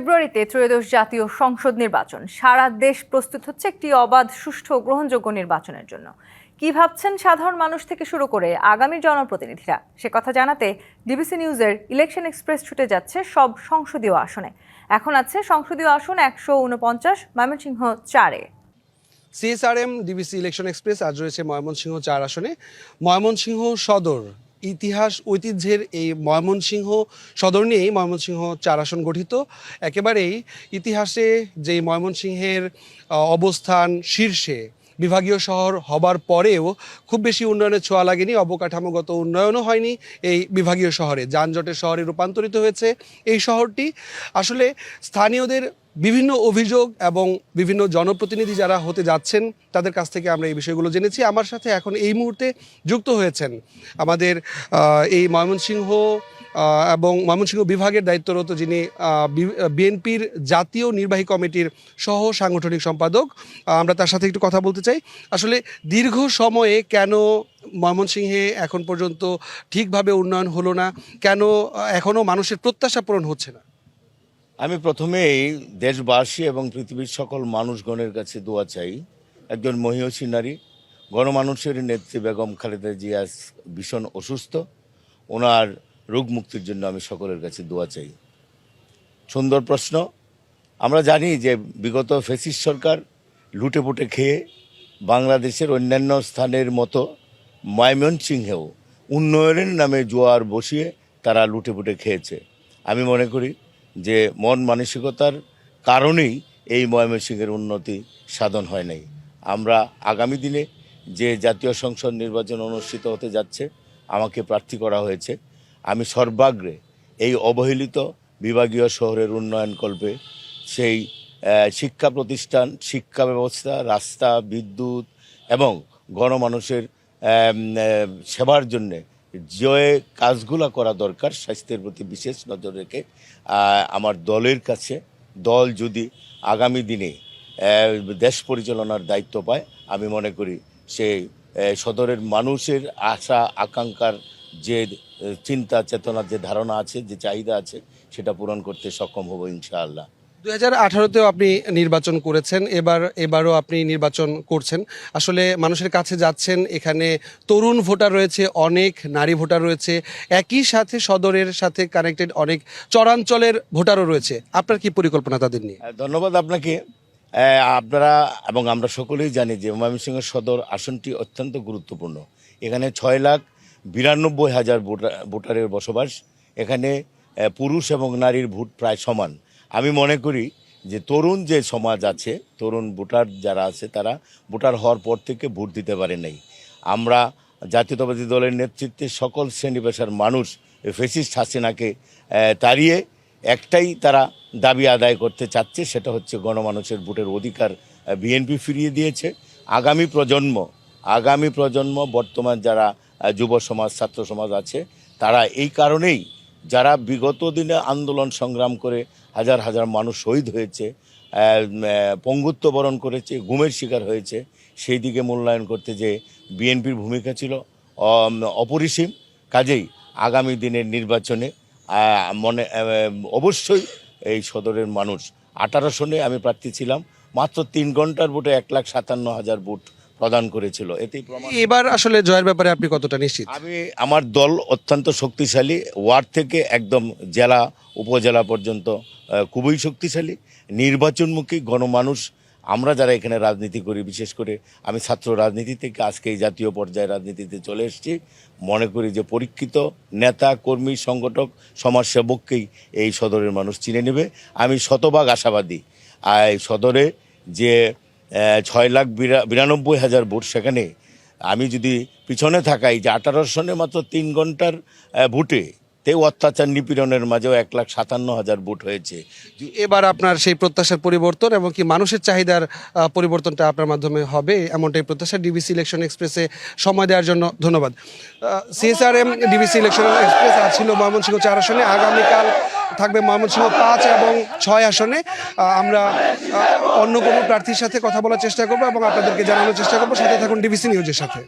ফেব্রুয়ারিতে ত্রয়োদশ জাতীয় সংসদ নির্বাচন। সারা দেশ প্রস্তুত হচ্ছে একটি অবাধ, সুষ্ঠু গ্রহণযোগ্য নির্বাচনের জন্য। কি ভাবছেন সাধারণ মানুষ থেকে শুরু করে আগামী জনপ্রতিনিধিরা? সে কথা জানাতে ডিবিসি নিউজের ইলেকশন এক্সপ্রেস ছুটে যাচ্ছে সব সংসদীয় আসনে। এখন আছে সংসদীয় আসন একশো উনপঞ্চাশ, ময়মনসিংহ চারে। সিএসআরএম ডিবিসি ইলেকশন এক্সপ্রেস, আজ রয়েছে ময়মনসিংহ চার আসনে। ময়মনসিংহ সদর ইতিহাস, ঐতিহ্যের এই ময়মনসিংহ সদর নিয়েই ময়মনসিংহ চার আসন গঠিত। একেবারেই ইতিহাসে যে ময়মনসিংহের অবস্থান শীর্ষে বিভাগীয় শহর হবার পরেও খুব বেশি উন্নয়নের ছোঁয়া লাগেনি, অবকাঠামোগত উন্নয়নও হয়নি এই বিভাগীয় শহরে। যানজটের শহরে রূপান্তরিত হয়েছে এই শহরটি। আসলে স্থানীয়দের বিভিন্ন অভিযোগ এবং বিভিন্ন জনপ্রতিনিধি যারা হতে যাচ্ছেন, তাদের কাছ থেকে আমরা এই বিষয়গুলো জেনেছি। আমার সাথে এখন এই মুহূর্তে যুক্ত হয়েছেন আমাদের এই ময়মনসিংহ এবং ময়মনসিংহ বিভাগের দায়িত্বরত যিনি বিএনপির জাতীয় নির্বাহী কমিটির সহ সাংগঠনিক সম্পাদক আমরা তার সাথে একটু কথা বলতে চাই। আসলে দীর্ঘ সময়ে কেন ময়মনসিংহে এখন পর্যন্ত ঠিকভাবে উন্নয়ন হলো না? কেন এখনও মানুষের প্রত্যাশা পূরণ হচ্ছে না? আমি প্রথমেই দেশবাসী এবং পৃথিবীর সকল মানুষগণের কাছে দোয়া চাই। একজন মহিষী নারী, গণমানুষের নেত্রী বেগম খালেদা জিয়া ভীষণ অসুস্থ। ওনার রোগ মুক্তির জন্য আমি সকলের কাছে দোয়া চাই। সুন্দর প্রশ্ন। আমরা জানি যে বিগত ফেসিস সরকার লুটে পুটে খেয়ে বাংলাদেশের অন্যান্য স্থানের মতো ময়মনসিংহেও উন্নয়নের নামে জোয়ার বসিয়ে তারা লুটে পুটে খেয়েছে। আমি মনে করি যে মন মানসিকতার কারণেই এই ময়মনসিংহের উন্নতি সাধন হয় নাই। আমরা আগামী দিনে যে জাতীয় সংসদ নির্বাচন অনুষ্ঠিত হতে যাচ্ছে, আমাকে প্রার্থী করা হয়েছে। আমি সর্বাগ্রে এই অবহেলিত বিভাগীয় শহরের উন্নয়ন কল্পে সেই শিক্ষা প্রতিষ্ঠান, শিক্ষা ব্যবস্থা, রাস্তা, বিদ্যুৎ এবং গণমানুষের সেবার জন্যে যে কাজগুলো করা দরকার, স্বাস্থ্যের প্রতি বিশেষ নজর রেখে আমার দলের কাছে দল যদি আগামী দিনে দেশ পরিচালনার দায়িত্ব পায়, আমি মনে করি সে সদরের মানুষের আশা, আকাঙ্ক্ষার যে চিন্তা, চেতনার যে ধারণা আছে, যে চাহিদা আছে, সেটা পূরণ করতে সক্ষম হব ইনশাআল্লাহ। দুই হাজার আঠারোতেও আপনি নির্বাচন করেছেন, এবার, এবারও আপনি নির্বাচন করছেন। আসলে মানুষের কাছে যাচ্ছেন, এখানে তরুণ ভোটার রয়েছে, অনেক নারী ভোটার রয়েছে, একই সাথে সদরের সাথে কানেক্টেড অনেক চরাঞ্চলের ভোটারও রয়েছে। আপনার কি পরিকল্পনা তাদের নিয়ে? ধন্যবাদ আপনাকে। আপনারা এবং আমরা সকলেই জানি যে ময়মনসিংহ সদর আসনটি অত্যন্ত গুরুত্বপূর্ণ। এখানে ছয় লাখ বিরানব্বই হাজার ভোটার, ভোটারের বসবাস। এখানে পুরুষ এবং নারীর ভোট প্রায় সমান। আমি মনে করি যে তরুণ যে সমাজ আছে, তরুণ ভোটার যারা আছে তারা ভোটার হওয়ার পর থেকে ভোট দিতে পারে নাই। আমরা জাতীয়তাবাদী দলের নেতৃত্বে সকল শ্রেণি পেশার মানুষ ফেসিস্ট হাসিনাকে তাড়িয়ে একটাই তারা দাবি আদায় করতে চাচ্ছে, সেটা হচ্ছে গণমানুষের ভোটের অধিকার বিএনপি ফিরিয়ে দিয়েছে। আগামী প্রজন্ম আগামী প্রজন্ম বর্তমান যারা যুব সমাজ, ছাত্র সমাজ আছে, তারা এই কারণেই যারা বিগত দিনে আন্দোলন সংগ্রাম করে হাজার হাজার মানুষ শহীদ হয়েছে পঙ্গুত্ব বরণ করেছে, গুমের শিকার হয়েছে, সেই দিকে মূল্যায়ন করতে যে বিএনপির ভূমিকা ছিল অপরিসীম, কাজেই আগামী দিনের নির্বাচনে মনে অবশ্যই এই সদরের মানুষ। আঠারো সনে আমি প্রার্থী ছিলাম, মাত্র তিন ঘণ্টার ভোটে এক লাখ সাতান্ন হাজার ভোট প্রদান করেছিল। এতেই প্রমাণ এবার আসলে জয়ের ব্যাপারে আপনি কতটা নিশ্চিত? আমি আমার দল অত্যন্ত শক্তিশালী ওয়ার্ড থেকে একদম জেলা উপজেলা পর্যন্ত খুবই শক্তিশালী নির্বাচনমুখী গণমানুষ। আমরা যারা এখানে রাজনীতি করি বিশেষ করে আমি ছাত্র রাজনীতি থেকে আজকে এই জাতীয় পর্যায়ে রাজনীতিতে চলে এসেছি। মনে করি যে পরীক্ষিত নেতা কর্মী সংগঠক সমাজসেবককেই এই সদরের মানুষ চিনে নেবে। আমি শতভাগ আশাবাদী। আর এই সদরে যে ছয় লাখ বিরা- বিরানব্বই হাজার ভোট। সেখানে আমি যদি পিছনে থাকাই যে আঠারো সনে মাত্র তিন ঘণ্টার ভোটে তেও অত্যাচার নিপীড়নের মাঝেও এক লাখ সাতান্ন হাজার ভোট হয়েছে। এবার আপনার সেই প্রত্যাশার পরিবর্তন এবং কি মানুষের চাহিদার পরিবর্তনটা আপনার মাধ্যমে হবে এমনটাই প্রত্যাশা ডিবিসি ইলেকশন এক্সপ্রেসে সময় দেওয়ার জন্য ধন্যবাদ। সিএসআরএম ডিবিসি ইলেকশন এক্সপ্রেস আজ ছিল ময়মনসিংহ চার আসনে, আগামীকাল থাকবে ময়মনসিংহ পাঁচ এবং ছয় আসনে। আমরা অন্য কোনো প্রার্থীর সাথে কথা বলার চেষ্টা করব এবং আপনাদেরকে জানানোর চেষ্টা করব। সাথে থাকুন ডিবিসি নিউজের সাথে।